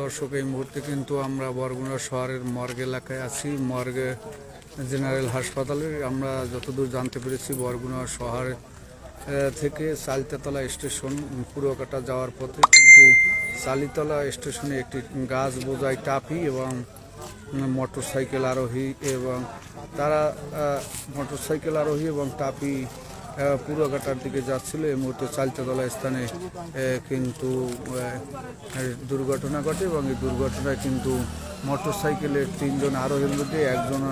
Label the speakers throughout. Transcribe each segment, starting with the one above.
Speaker 1: দর্শক, এই মুহূর্তে কিন্তু আমরা বরগুনা শহরের মর্গ এলাকায় আছি। মর্গে জেনারেল হাসপাতালে আমরা যতদূর জানতে পেরেছি, বরগুনা শহর থেকে চালিতাতলা স্টেশন পুরোকাটা যাওয়ার পথে কিন্তু চালিতলা স্টেশনে একটি গাছ বোঝাই টাপি এবং মোটর সাইকেল আরোহী এবং তারা মোটর আরোহী এবং টাপি পুরোঘাটার দিকে যাচ্ছিল এই মুহূর্তে চালতাতলা স্থানে কিন্তু দুর্ঘটনা ঘটে এবং এই দুর্ঘটনায় কিন্তু মোটর সাইকেলের তিনজন আরোহীর মধ্যে একজন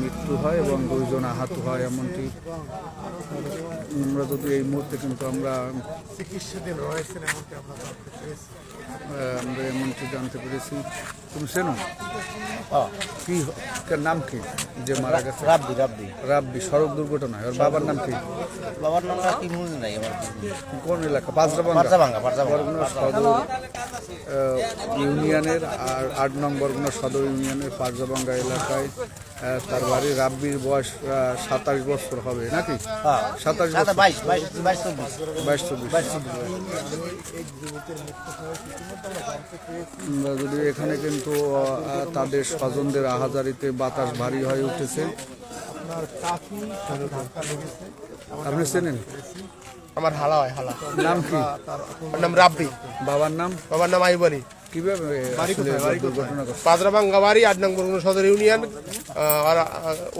Speaker 1: মৃত্যু হয় এবং দুইজন আহত হয় এমনটি। আমরা যদি এই মুহূর্তে কিন্তু আমরা
Speaker 2: আমরা
Speaker 1: এমনটি জানতে পেরেছি। তুমি চেনো কি কার নাম কি? যে মারা গেছে?
Speaker 3: রাব্বি রাব্বি।
Speaker 1: রাব্বি সড়ক দুর্ঘটনায় ওর বাবার নাম কি?
Speaker 3: বাবার নাম কি মনে নাই আমার।
Speaker 1: কোন এলাকা? পাঁচরাবাঙ্গা।
Speaker 3: ভাঙা পাঁচরা
Speaker 1: বরগুনা সদর আহ, ইউনিয়নের আর আট নং বরগুনা সদর ইউনিয়নের পাঁচরাবাঙ্গা এলাকায় তার বাড়ি রাব্বির বয়স সাতাশ বছর হবে নাকি?
Speaker 3: হ্যাঁ।
Speaker 1: সাতাশ বছর।
Speaker 3: বাইশ চব্বিশ।
Speaker 1: যদি এখানে কিন্তু তাদের স্বজনদের আহাজারিতে বাতাস ভারী হয়ে উঠেছে। আপনি চেনেন?
Speaker 4: আমার হালা হয় হালা।
Speaker 1: নাম কি?
Speaker 4: ওর নাম রাব্বি।
Speaker 1: বাবার নাম?
Speaker 4: বাবার নাম আইবারি। বাড়ি আট নং বরগুনা সদর ইউনিয়ন। আর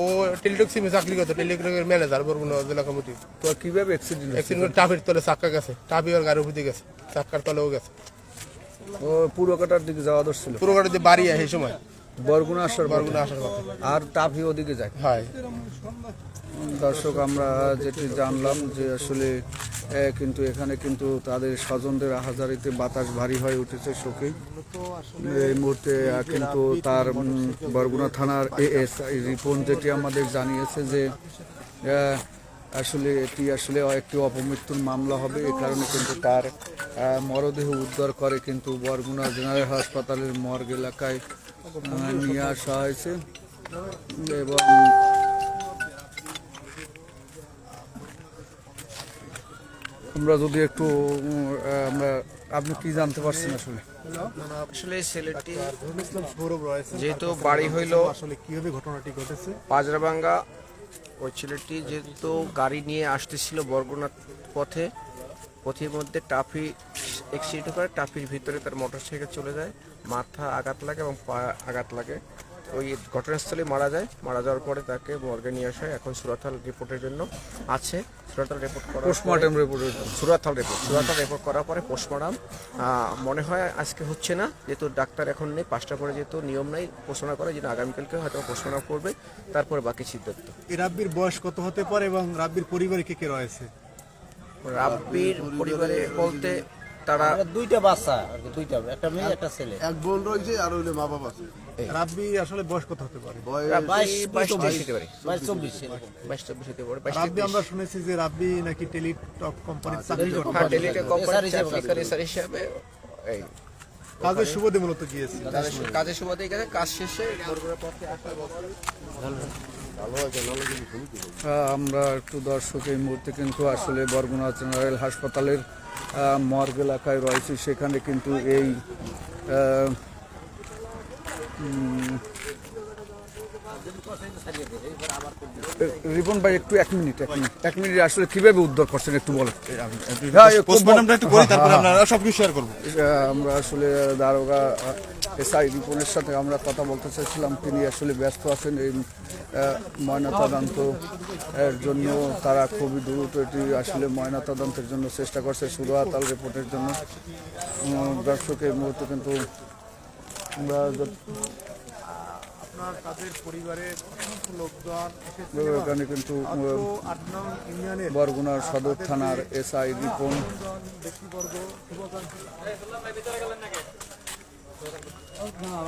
Speaker 4: ও টেলিটক সিমে চাকরি করতো টেলিটকের ম্যানেজার বরগুনা জেলা কমিটি।
Speaker 1: তো কীভাবে অ্যাক্সিডেন্ট
Speaker 4: তলে চাক্কা গেছে গাড়ির উপর গেছে চাক্কার তলেও গেছে।
Speaker 1: ও পুরো কাটার দিকে যাওয়া
Speaker 4: গাড়িতে বাড়ি সেই সময়।
Speaker 1: বরগুনা আসার
Speaker 4: বরগুনা আসার কথা
Speaker 1: আর টাফি ওদিকে যায়?
Speaker 4: হয়।
Speaker 1: দর্শক, আমরা যেটি জানলাম যে আসলে কিন্তু এখানে কিন্তু তাদের স্বজনদের আহাজারিতে বাতাস ভারী হয়ে উঠেছে শোকে এই মুহূর্তে কিন্তু তার বরগুনা থানার এএস রিপোর্ট যেটি আমাদের জানিয়েছে যে আসলে এটি আসলে একটি অপমৃত্যুর মামলা হবে। এ কারণে কিন্তু তার মরদেহ উদ্ধার করে কিন্তু বরগুনা জেনারেল হাসপাতালের মর্গ এলাকায় নিয়ে আসা হয়েছে। এবং আমরা যদি একটু আমরা আপনি কি জানতে পারছেন আসলে?
Speaker 5: আসলে ছেলেটি যেহেতু বাড়ি হইল
Speaker 2: আসলে কীভাবে ঘটনাটি ঘটেছে?
Speaker 5: পাজরাবাঙ্গা ওই ছেলেটি যেহেতু গাড়ি নিয়ে আসতেছিল বরগুনা পথে পথের মধ্যে টাফি অ্যাক্সিডেন্ট করে টাফির ভিতরে তার মোটরসাইকেল চলে যায় মাথা আঘাত লাগে এবং পা আঘাত লাগে। ওই ঘটনাস্থলে মারা যায়। মারা যাওয়ার পরে তাকে মর্গে নিয়ে আসা। হয় এখন সুরাথাল রিপোর্টের জন্য আছে। সুরাথাল রিপোর্ট করা
Speaker 1: পোস্টমর্টম রিপোর্টের
Speaker 5: সুরাথাল রিপোর্ট। সুরাথাল রিপোর্ট করার পরে পোস্টমর্টম। মনে হয় আজকে হচ্ছে না। যেহেতু ডাক্তার এখন নেই পাঁচটা পরে যেহেতু নিয়ম নাই পোষণা করে যেটা আগামীকালকে হয়তো পোষণা করবে। তারপরে বাকি সিদ্ধান্ত।
Speaker 2: এই রাব্বির বয়স কত হতে পারে এবং রাব্বির পরিবারে কে কে রয়েছে?
Speaker 5: রাব্বির পরিবারে বলতে তারা
Speaker 3: দুইটা বাচ্চা আর কি, দুইটা একটা মেয়ে একটা ছেলে।
Speaker 6: এক বোন রয়েছে আর হইলে মা বাবা আছে।
Speaker 2: রাব্বি আসলে বয়স কত হতে পারে? রাব্বি আমরা শুনেছি যে রাব্বি নাকি টেলিটক কোম্পানির চাকরি করতো
Speaker 5: হ্যাঁ
Speaker 3: করে।
Speaker 5: হিসাবে এই।
Speaker 2: কাজের সুবাদে মূলত গিয়েছিল
Speaker 5: কাজের সুবাদে গেছে কাজ শেষে
Speaker 1: আমরা একটু দর্শক এই মুহূর্তে কিন্তু আসলে বরগুনা জেনারেল হাসপাতালের মর্গ এলাকায় রয়েছে। সেখানে কিন্তু এই রিপন ভাই একটু এক মিনিট এক মিনিট। এক মিনিট আসলে কীভাবে উদ্ধার করছেন একটু বলেন? একটু বল-
Speaker 2: পোস্টমর্টমটা একটু করি তারপরে সব কিছু শেয়ার করব।
Speaker 1: আমরা আসলে দারোগা এসআই রিপনের সাথে আমরা কথা বলতে চাইছিলাম। তিনি আসলে ব্যস্ত আছেন এই ময়নাতদন্ত এর জন্য। তারা খুবই দ্রুত এটি আসলে ময়নাতদন্তের জন্য চেষ্টা করছে সুরাতাল রিপোর্টের জন্য। উম, দর্শক মুহূর্তে কিন্তু আমরা
Speaker 2: আপনার তাদের পরিবারের অসংখ্য লোকজন
Speaker 1: এখানে কিন্তু বরগুনার সদর থানার এসআই রিপন।
Speaker 2: ব্যক্তিবর্গ শুভাকাঙ্ক্ষী
Speaker 1: আহ,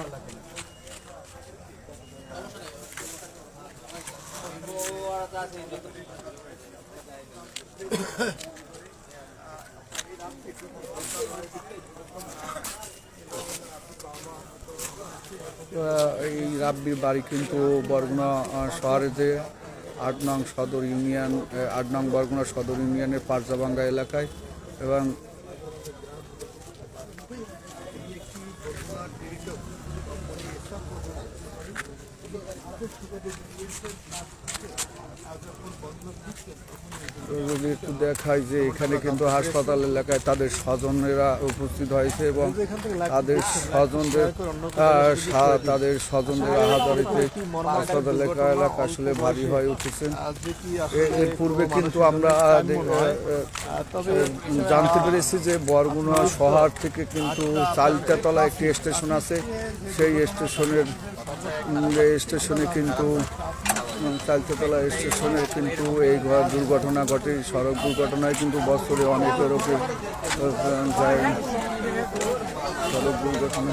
Speaker 1: এই রাব্বির বাড়ি কিন্তু বরগুনা আহ, শহরে যে আট নং সদর ইউনিয়ন আট নং বরগুনা সদর ইউনিয়নের পারজাবাঙ্গা এলাকায় এবং একটু দেখায় যে এখানে কিন্তু হাসপাতাল এলাকায় তাদের স্বজনেরা উপস্থিত হয়েছে এবং তাদের স্বজনদের তাদের স্বজনদের আহাদারিতে হাসপাতাল এলাকা এলাকা আসলে ভারী হয়ে উঠেছে। এর পূর্বে কিন্তু আমরা জানতে পেরেছি যে বরগুনা শহর থেকে কিন্তু চালতাতলা একটি স্টেশন আছে। সেই স্টেশনের স্টেশনে কিন্তু উম, চালতাতলা স্টেশনে কিন্তু এই দুর্ঘটনা ঘটে সড়ক দুর্ঘটনায় কিন্তু বছরে অনেক লোকের যায় সড়ক দুর্ঘটনা।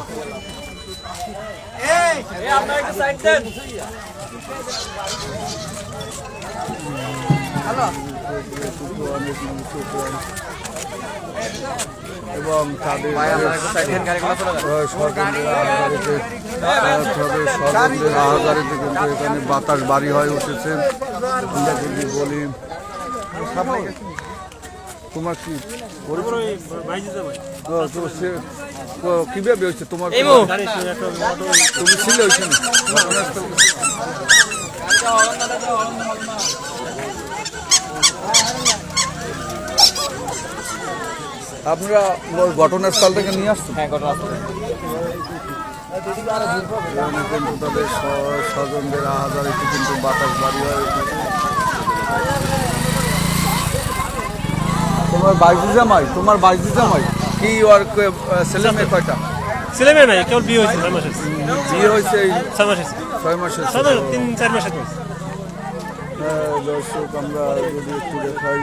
Speaker 1: অনেক মানুষ এবং তাদের স্বজনদের আহাজারিতে তবে স্বজনদের আহাজারিতে কিন্তু এখানে বাতাস বাড়ি হয়ে উঠেছে। আমরা যদি বলি তোমার কি? কীভাবে হয়েছে? তোমার তুমি ছিলে ওইখানে? আপনারা ঘটনাস্থল থেকে নিয়ে আসছেন? হ্যাঁ কিন্তু তাদের স্বজনদের আহাজারিতে কিন্তু বাতাস বাড়ি হয়ে। তোমার বাইজি জামাই তোমার বাইজি জামাই কি কে- ছেলে মেয়ে কয়টা?
Speaker 7: ছেলে মেয়ে নাই কেবল বিয়ে হয়েছে ছয়
Speaker 1: বিয়ে হয়েছে
Speaker 7: ছয় মাসের তিন চার হয়েছে
Speaker 1: হ্যাঁ, দর্শক আমরা যদি একটু দেখাই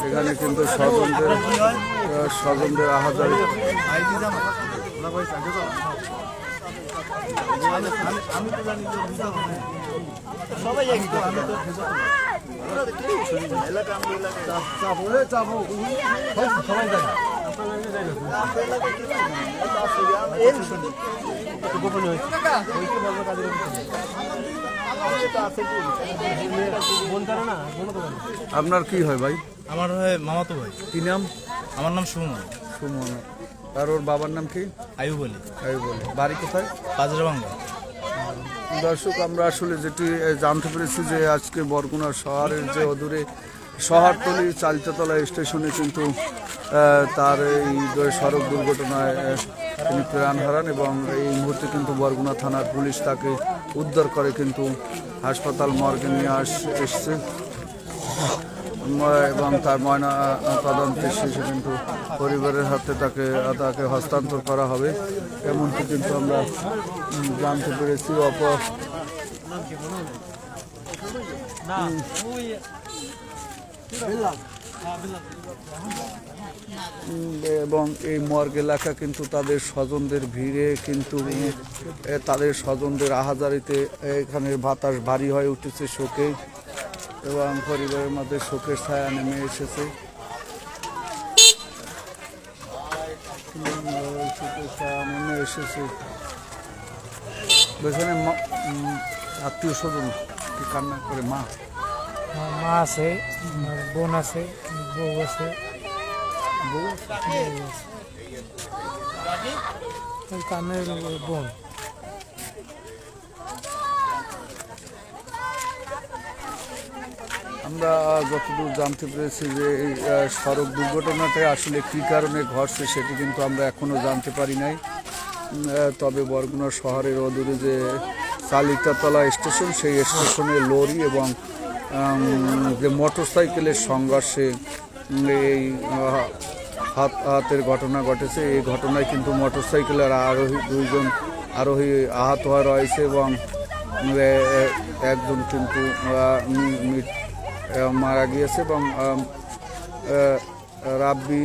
Speaker 1: এখানে কিন্তু স্বজনদের স্বজনদের আহাজারি। আপনার কি হয় ভাই?
Speaker 2: আমার হয় মামাতো ভাই।
Speaker 1: কি নাম?
Speaker 2: আমার নাম সুমন।
Speaker 1: সুমন। আর ওর বাবার নাম কি?
Speaker 2: আয়ু বলি
Speaker 1: আমি বলি বাড়ি কোথায়?
Speaker 2: বাজরাবাঙ্গা
Speaker 1: দর্শক আমরা আসলে যেটি জানতে পেরেছি যে আজকে বরগুনা শহরের যে অদূরে শহরতলি চালতাতলা স্টেশনে কিন্তু তার এই সড়ক দুর্ঘটনায় তিনি প্রাণ হারান এবং এই মুহূর্তে কিন্তু বরগুনা থানার পুলিশ তাকে উদ্ধার করে কিন্তু হাসপাতাল মর্গে নিয়ে আস এসছে। এবং তার ময়না তদন্তের শেষে কিন্তু পরিবারের হাতে তাকে তাকে হস্তান্তর করা হবে। এমনকি কিন্তু আমরা জানতে পেরেছি। অপ এবং এই মর্গ এলাকা কিন্তু তাদের স্বজনদের ভিড়ে কিন্তু তাদের স্বজনদের আহাজারিতে এখানে বাতাস ভারী হয়ে উঠেছে শোকে। এবং পরিবারের মধ্যে শোকের ছায়া নেমে এসেছে। শোকের ছায়া নেমে এসেছে এখানে আত্মীয় স্বজন কি কান্না করে? মা?
Speaker 8: মা আছে বোন আছে বউ আছে।
Speaker 1: বউ
Speaker 8: কানের বোন।
Speaker 1: আমরা যতদূর জানতে পেরেছি যে এই সড়ক দুর্ঘটনাটা আসলে কী কারণে ঘটছে সেটি কিন্তু আমরা এখনও জানতে পারি নাই। তবে বরগুনা শহরের অদূরে যে চালিতাতলা স্টেশন, সেই স্টেশনে লরি এবং যে মোটর সাইকেলের সংঘর্ষে এই হাত, হাতের ঘটনা ঘটেছে। এই ঘটনায় কিন্তু মোটর সাইকেলের আরোহী দুইজন আরোহী আহত হওয়া রয়েছে এবং একজন কিন্তু মারা গিয়েছে এবং রাব্বি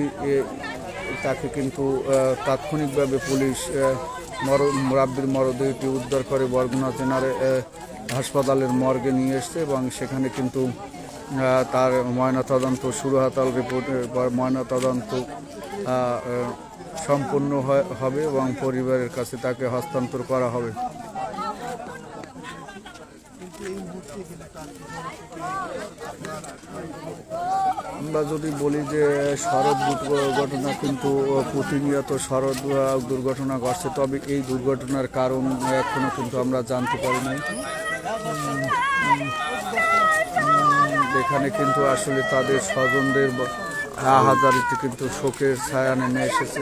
Speaker 1: তাকে কিন্তু তাৎক্ষণিকভাবে পুলিশ মর, রাব্বির মরদেহটি উদ্ধার করে বরগুনা জেনারে হাসপাতালের মর্গে নিয়ে এসছে এবং সেখানে কিন্তু তার ময়নাতদন্ত সুরহাতাল রিপোর্টের পর ময়নাতদন্ত সম্পূর্ণ হবে এবং পরিবারের কাছে তাকে হস্তান্তর করা হবে। আমরা যদি বলি যে সড়ক দুর্ঘটনা কিন্তু প্রতিনিয়ত সড়ক দুর্ঘটনা ঘটছে, তবে এই দুর্ঘটনার কারণ এখনও কিন্তু আমরা জানতে পারি নাই। এখানে কিন্তু আসলে তাদের স্বজনদের হাজারিতে কিন্তু শোকের ছায়া নেমে এসেছে।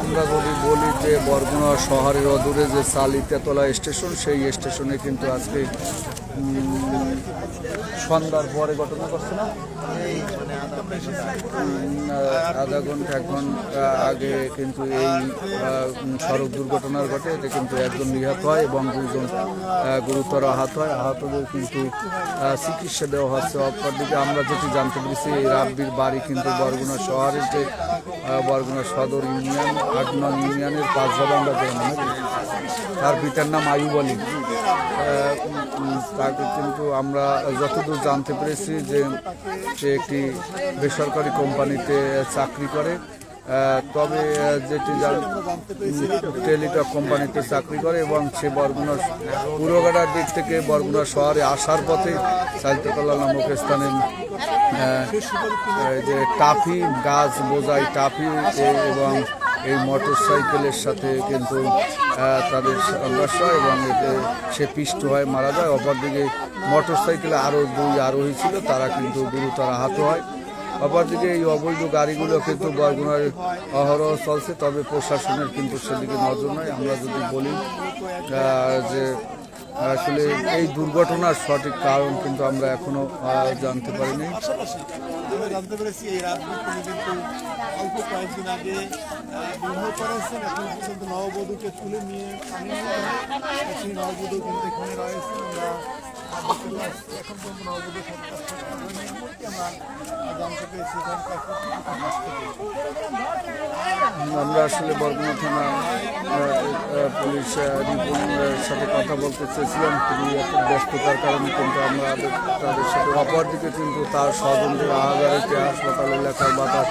Speaker 1: আমরা যদি বলি যে বরগুনা শহরের অদূরে যে চালিতাতলা স্টেশন সেই স্টেশনে কিন্তু আজকে সন্ধ্যার পরে ঘটনা ঘটছে না? আধা ঘণ্টা, এক ঘণ্টা আগে কিন্তু এই সড়ক দুর্ঘটনার ঘটে। এতে কিন্তু একজন নিহত হয় এবং দুজন গুরুতর আহত হয়। আহতদের কিন্তু চিকিৎসা দেওয়া হচ্ছে অপরদিকে। আমরা যেটি জানতে পেরেছি, এই রাব্বির বাড়ি কিন্তু বরগুনা শহরের যে বরগুনা সদর ইউনিয়ন, আট ইউনিয়নের গ্রাম নাকি তার পিতার নাম আয়ুব আলী। তাকে কিন্তু আমরা যতদূর জানতে পেরেছি যে সে একটি বেসরকারি কোম্পানিতে চাকরি করে। তবে যেটি টেলিটক কোম্পানিতে চাকরি করে এবং সে বরগুনা পুরোগাড়ার দিক থেকে বরগুনা শহরে আসার পথে সাহিত্যকলা নামক স্থানে যে টাফি, গাছ বোঝাই টাফি এবং এই মোটর সাইকেলের সাথে কিন্তু তাদের সংঘর্ষ হয় এবং এতে সে পিষ্ট হয় মারা যায়। অপরদিকে মোটর সাইকেলে আরও দুই আরোহী ছিল তারা কিন্তু গুরুতর আহত হয়। অপরদিকে এই অবৈধ গাড়িগুলো কিন্তু বরগুনার অহরহ চলছে তবে প্রশাসনের কিন্তু সেদিকে নজর নয় আমরা যদি বলি যে আসলে এই দুর্ঘটনার সঠিক কারণ কিন্তু আমরা এখনও আহ, জানতে পারিনি।
Speaker 2: জানতে পেরেছি, এই রাজনীতি কিন্তু অল্প কয়েকদিন আগে বিবাহ করেছেন এখন পর্যন্ত নববধূকে তুলে নিয়ে। সেই নববধূ কিন্তু এখানে রয়েছে আমরা এখন আমরা
Speaker 1: আসলে বরগুনা থানা পুলিশ সাথে কথা বলতে চেয়েছিলাম। তিনি এত ব্যস্ততার কারণে কিন্তু আমরা তাদের সাথে অপরদিকে কিন্তু তার স্বজনদের আহাজারিতে হাসপাতাল এলাকার বাতাস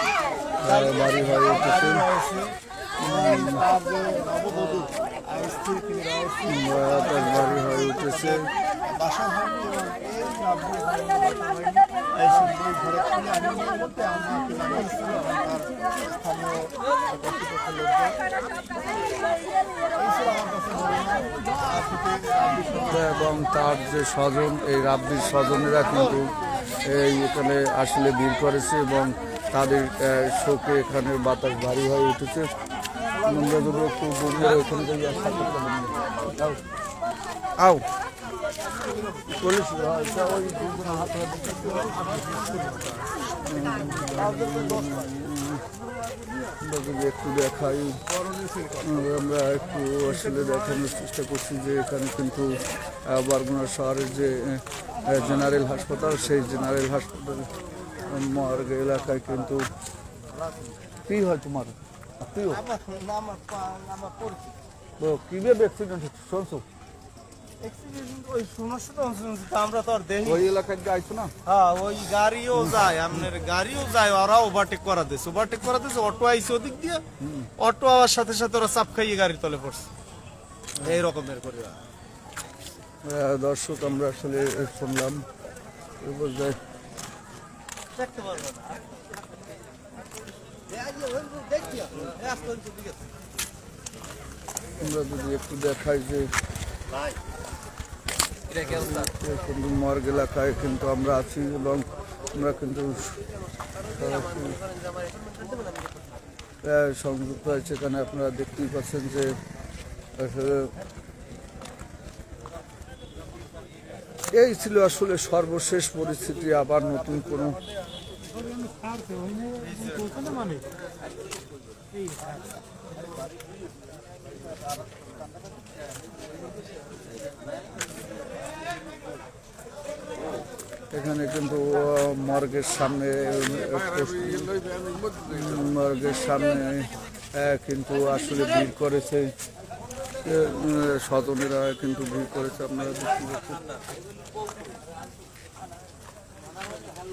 Speaker 1: বাড়ি হয়ে বাতাস বাড়ি হয়ে উঠেছে
Speaker 2: এবং তার
Speaker 1: যে স্বজন, এই রাব্বির স্বজনেরা কিন্তু এই এখানে আসলে ভিড় করেছে এবং তাদের শোকে এখানে বাতাস ভারী হয়ে উঠেছে। একটু দেখাই আমরা একটু আসলে দেখানোর চেষ্টা করছি যে এখানে কিন্তু বরগুনা শহরের যে জেনারেল হাসপাতাল সেই জেনারেল হাসপাতাল মর্গ এলাকায় কিন্তু কি হয় তোমার তুইও ও, কীভাবে অ্যাক্সিডেন্ট হচ্ছে? শুনছো?
Speaker 9: ওই সমস্যা তো শুনছি তা আমরা তো আর দেখি
Speaker 1: ওই এলাকায় যাইছো না?
Speaker 9: হ্যাঁ ওই গাড়িও যায় আপনার গাড়িও যায় ওরা ওভারটেক করা দিচ্ছে ওভারটেক করা দিচ্ছে অটো আইছে ওদিক দিয়ে। অটো আওয়ার সাথে সাথে ওরা চাপ খাইয়ে গাড়ির তলে পড়ছে। এই রকমের করে।
Speaker 1: দর্শক আমরা আসলে শুনলাম।
Speaker 9: দেখতে পারব না।
Speaker 1: আমরা যদি একটু দেখাই যে কিন্তু এলাকায় কিন্তু আমরা আছি এবং আমরা কিন্তু সংযুক্ত হয়েছে এখানে আপনারা দেখতেই পাচ্ছেন যে আসলে এই ছিল আসলে সর্বশেষ পরিস্থিতি। আবার নতুন কোনো এখানে কিন্তু মর্গের সামনে মর্গের সামনে কিন্তু আসলে ভিড় করেছে। স্বজনেরা কিন্তু ভিড় করেছে, আপনারা দেখতে পাচ্ছেন
Speaker 8: ভালো ভালো
Speaker 1: কে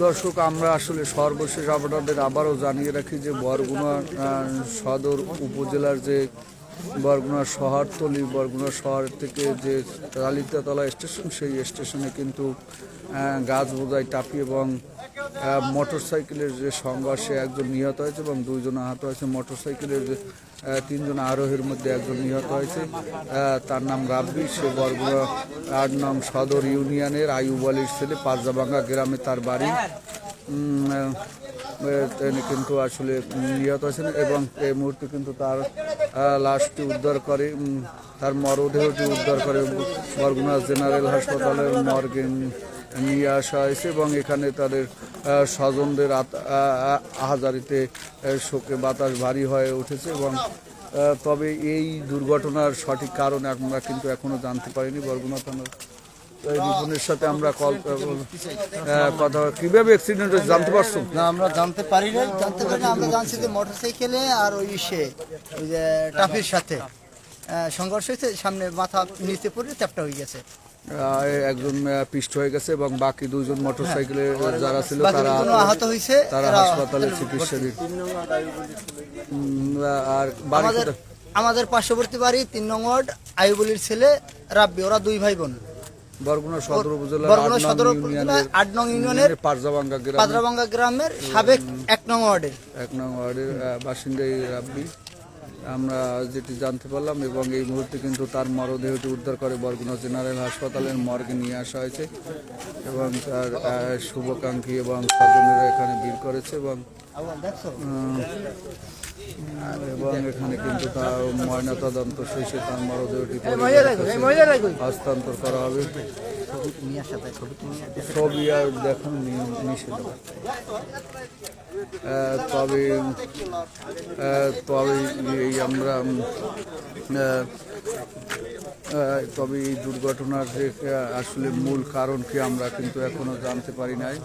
Speaker 1: দর্শক আমরা আসলে সর্বশেষ আপনাদের আবারও জানিয়ে রাখি যে বরগুনা সদর উপজেলার যে বরগুনা শহরতলি বরগুনা শহর থেকে যে লালিতাতলা স্টেশন, সেই স্টেশনে কিন্তু গাছ বোঝাই টাপি এবং মোটর সাইকেলের যে সংঘর্ষে একজন নিহত হয়েছে এবং দুইজন আহত হয়েছে। মোটর সাইকেলের যে তিনজন আরোহীর মধ্যে একজন নিহত হয়েছে। তার নাম রাব্বি। সে বরগুনা আট নাম সদর ইউনিয়নের আয়ুব ছেলে পাঁচজাবাঙ্গা গ্রামে তার বাড়ি। তিনি কিন্তু আসলে নিহত আছেন এবং এই মুহূর্তে কিন্তু তার লাশটি উদ্ধার করে তার মরদেহটি উদ্ধার করে বরগুনা জেনারেল হাসপাতালের মর্গে নিয়ে আসা হয়েছে এবং এখানে তাদের স্বজনদের আহাজারিতে শোকে বাতাস ভারী হয়ে উঠেছে এবং তবে এই দুর্ঘটনার সঠিক কারণ আমরা কিন্তু এখনও জানতে পারিনি বরগুনা থানার রিপনের সাথে আমরা কল কথা কীভাবে অ্যাক্সিডেন্ট হয়েছে জানতে পারছ?
Speaker 3: না আমরা জানতে পারি না জানতে পারি আমরা জানছি যে মোটরসাইকেলে আর ওই সে ওই যে সাথে সংঘর্ষ হয়েছে সামনে মাথা নিচে পড়ে চ্যাপটা হয়ে গেছে।
Speaker 1: একজন পিষ্ট হয়ে গেছে এবং বাকি দুইজন মোটরসাইকেলে যারা ছিল তারা
Speaker 3: আহত হয়েছে
Speaker 1: তারা হাসপাতালে চিকিৎসাধীন উম, আর বাড়ি
Speaker 3: আমাদের আমাদের পার্শ্ববর্তী বাড়ি তিন নং ওয়ার্ড আইবুলির ছেলে রাব্বি ওরা দুই ভাই বোন।
Speaker 1: বরগুনা সদর উপজেলার
Speaker 3: বরগুনা সদর উপজেলার আট নং ইউনিয়নের
Speaker 1: পারজাবাঙ্গা গ্রামে
Speaker 3: পাদরাবাঙ্গা গ্রামের সাবেক এক নং ওয়ার্ডের।
Speaker 1: এক নং ওয়ার্ডের বাসিন্দা রাব্বি। আমরা যেটি জানতে পারলাম এবং এই মুহূর্তে কিন্তু তার মরদেহটি উদ্ধার করে বরগুনা জেনারেল হাসপাতালের মর্গে নিয়ে আসা হয়েছে এবং তার শুভাকাঙ্ক্ষী এবং স্বজনেরা এখানে ভিড় করেছে এবং এবং এখানে কিন্তু তার ময়নাতদন্ত শেষে তার মরদেহটি হস্তান্তর করা হবে ছবি আর দেখানো নিষেধ তবে তবে এই আমরা তবে এই দুর্ঘটনার যে আসলে মূল কারণ কি আমরা কিন্তু এখনও জানতে পারি নাই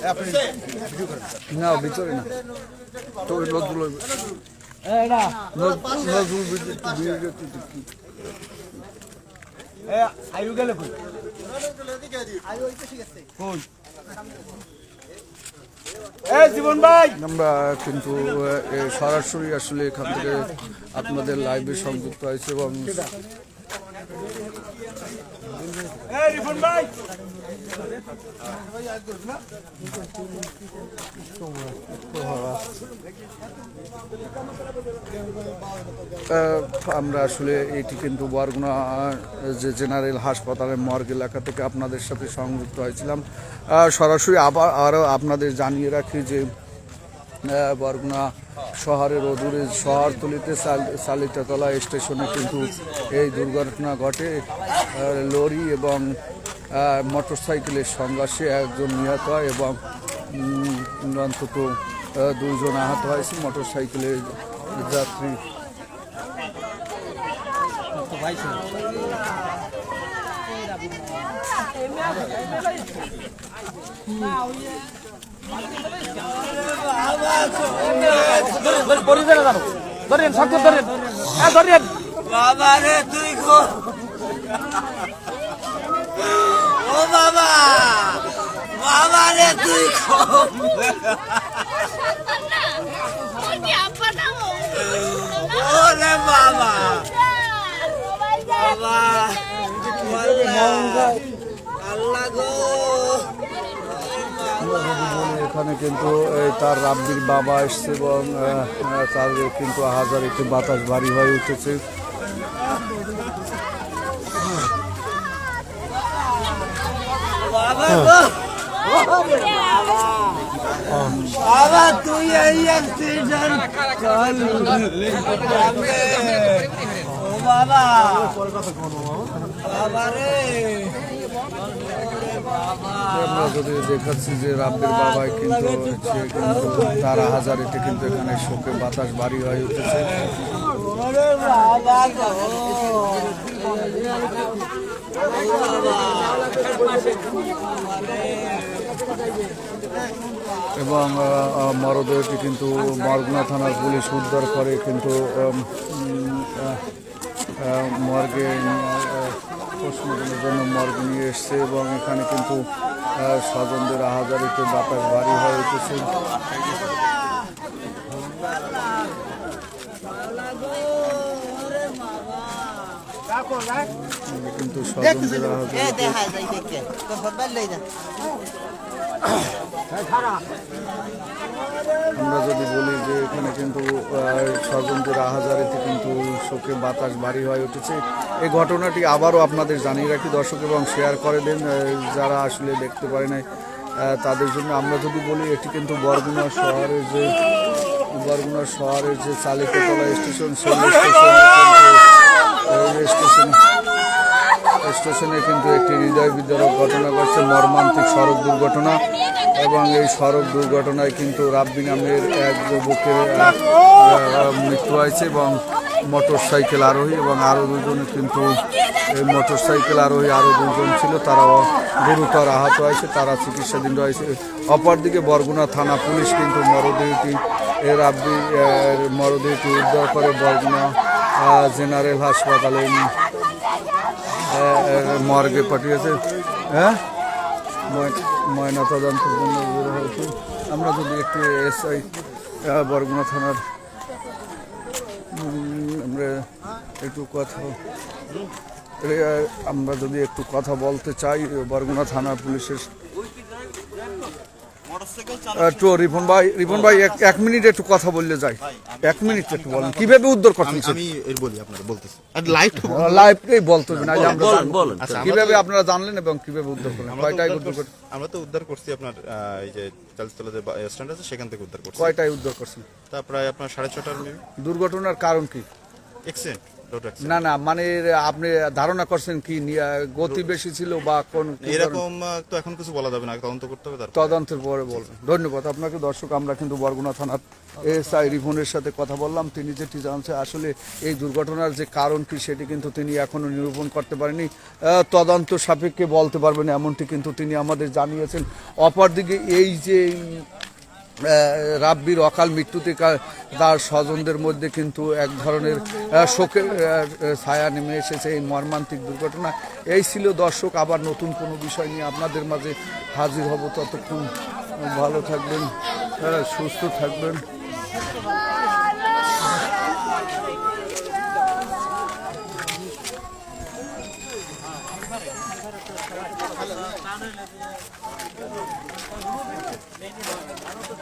Speaker 1: আহ, না ভিতরে না। তোর নজরুল নজ- নজরুল বিদ্যুৎ বিদ্যুৎ কি?
Speaker 9: জীবন ভাই
Speaker 1: আমরা কিন্তু সরাসরি আসলে এখান থেকে আপনাদের লাইভে সংযুক্ত হয়েছে এবং আমরা আসলে এটি কিন্তু বরগুনা যে জেনারেল হাসপাতালের মর্গ এলাকা থেকে আপনাদের সাথে সংযুক্ত হয়েছিলাম। সরাসরি আবার আরও আপনাদের জানিয়ে রাখি যে বরগুনা শহরের অদূরে শহরতলিতে সালিতাতলা স্টেশনে কিন্তু এই দুর্ঘটনা ঘটে। লরি এবং মোটর সাইকেলের সংঘর্ষে একজন নিহত হয় এবং অন্তত দুইজন আহত হয়েছে
Speaker 3: বাবা রে তুই গো বাবা বাবা রে তুই গো ওরে
Speaker 9: বাবা বাবা আল্লাহ গো
Speaker 1: এখানে কিন্তু এই তার রাব্বির বাবা এসছে এবং তার কিন্তু হাজার একটি বাতাস ভারী হয়ে উঠেছে
Speaker 9: বাবা তুই এই বাবা।
Speaker 1: আমরা যদি দেখাচ্ছি যে রাব্বির কিন্তু তার হাজারিতে কিন্তু এখানে শোকে বাতাস ভারী হয়ে উঠেছে। এবং মরদেহটি কিন্তু বরগুনা থানার পুলিশ উদ্ধার করে কিন্তু মর্গে পোস্টমর্টমের জন্য মর্গে নিয়ে এসছে এবং এখানে কিন্তু স্বজনদের আহাজারিতে বাতাস ভারী হয়ে উঠেছে। কিন্তু স্বজনদের আহাজারিতে আমরা যদি বলি যে এখানে কিন্তু স্বজনদের আহাজারিতে কিন্তু শোকে বাতাস ভারী হয়ে উঠেছে। এই ঘটনাটি আবারও আপনাদের জানিয়ে রাখি, দর্শক এবং শেয়ার করে দেন যারা আসলে দেখতে পারে নাই তাদের জন্য আমরা যদি বলি, এটি কিন্তু বরগুনা শহরের যে, বরগুনা শহরের যে চালিকাতলা স্টেশন সেই স্টেশন স্টেশনে কিন্তু একটি হৃদয় বিদারক ঘটনা ঘটছে মর্মান্তিক সড়ক দুর্ঘটনা। এবং এই সড়ক দুর্ঘটনায় কিন্তু রাব্বি নামের এক যুবকের মৃত্যু হয়েছে এবং মোটর সাইকেল আরোহী এবং আরও দুজন কিন্তু এই মোটর সাইকেল আরোহী আরও দুজন ছিল তারাও গুরুতর আহত হয়েছে তারা চিকিৎসাধীন রয়েছে। অপরদিকে বরগুনা থানা পুলিশ কিন্তু মরদেহটি এ রাব্বি আহ, মরদেহটি উদ্ধার করে বরগুনা জেনারেল হাসপাতালে মর্গে পাঠিয়েছে। হ্যাঁ ময়- ময়না তদন্তের জন্য আমরা যদি একটু এসআই বরগুনা থানার আমরা একটু কথা আমরা যদি একটু কথা বলতে চাই, বরগুনা থানার পুলিশের রিপন ভাই রিপন ভাই এক- এক মিনিট একটু কথা বললে যাই। এক মিনিট একটু বলেন কীভাবে উদ্ধার করছেন
Speaker 6: আমি এর বলি আপনার বলতেছি। আর লাইভ
Speaker 1: লাইভটাই বলতে হবে না
Speaker 6: বলেন,
Speaker 1: জানব।
Speaker 6: বলেন। আচ্ছা,
Speaker 1: কীভাবে আপনারা জানলেন এবং কীভাবে উদ্ধার করলেন?
Speaker 6: আমরা তো উদ্ধার করছি- আমরা তো উদ্ধার করছি আপনার এই যে চালতলা যে স্ট্যান্ড আছে সেখান থেকে উদ্ধার করছি।
Speaker 1: কয়টায় উদ্ধার করছেন?
Speaker 6: তা প্রায় আপনার সাড়ে ছটার
Speaker 1: দুর্ঘটনার কারণ কি?
Speaker 6: এক্সিডেন্ট
Speaker 1: না না মানে আপনি ধারণা করছেন কি গতি বেশি ছিল বা কোন
Speaker 6: এরকম তো এখন কিছু বলা যাবে না তদন্ত করতে হবে
Speaker 1: তদন্তের পরে বলবেন। ধন্যবাদ। আপনাকে দর্শক আমরা কিন্তু বরগুনা থানার এসআই রিভনের সাথে কথা বললাম। তিনি যেটি জানছে আসলে এই দুর্ঘটনার যে কারণ কি সেটি কিন্তু তিনি এখনও নিরূপণ করতে পারেনি। তদন্ত সাপেক্ষে বলতে পারবেন এমনটি কিন্তু তিনি আমাদের জানিয়েছেন। অপরদিকে এই যে রাব্বির অকাল মৃত্যুতে তার স্বজনদের মধ্যে কিন্তু এক ধরনের শোকের ছায়া নেমে এসেছে এই মর্মান্তিক দুর্ঘটনা এই ছিল দর্শক, আবার নতুন কোনো বিষয় নিয়ে আপনাদের মাঝে হাজির হব ততক্ষণ ভালো থাকবেন সুস্থ থাকবেন Thank you.